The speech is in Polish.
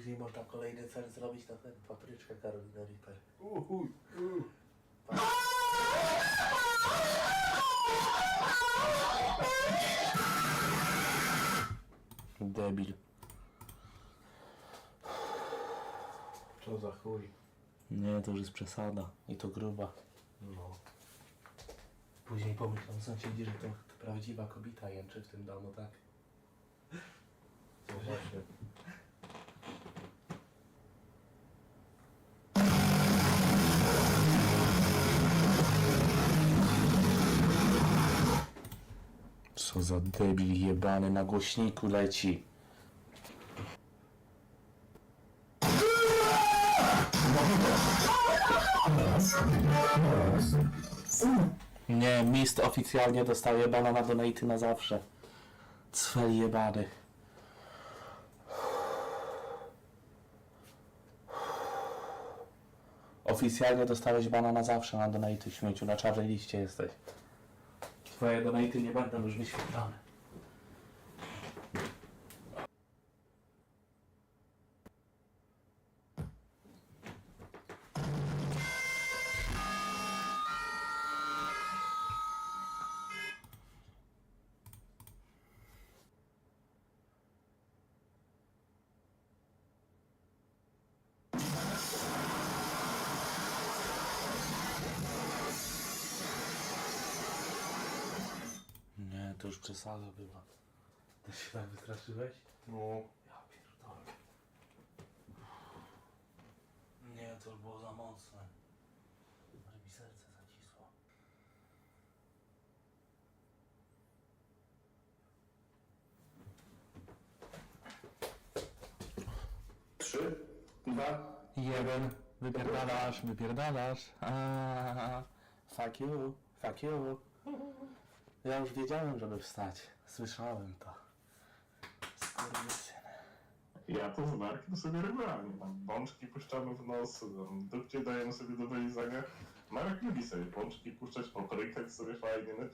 później można kolejny cel zrobić na ten papryczkę Karolina Reaper. Uhuj. Debil. Co za chuj. Nie, to już jest przesada. I to gruba. No. Później pomyślą sąsiedzi, że to prawdziwa kobieta jęczy w tym domu, tak? Co za debil jebany na głośniku leci. Nie, Mist oficjalnie dostaje bana na donaty na zawsze. Cwel jebany. Oficjalnie dostałeś bana na zawsze na donaty śmieciu, na czarnej liście jesteś. Twoje donaty nie będą już wyświetlane. To już przesada była. Ty się tak wystraszyłeś? No. Ja pierdolę. Nie, to już było za mocne. Może mi serce zacisło. Trzy, dwa, Jeden. Wypierdalasz, wypierdalasz. A, fuck you, fuck you. Ja już wiedziałem, żeby wstać. Słyszałem to. Skurwysyn. Ja to z Markiem sobie regularnie mam. Bączki puszczamy w nos, tam dupcie dajemy sobie do wylizania. Marek lubi sobie bączki puszczać, poprykać sobie fajnie. no.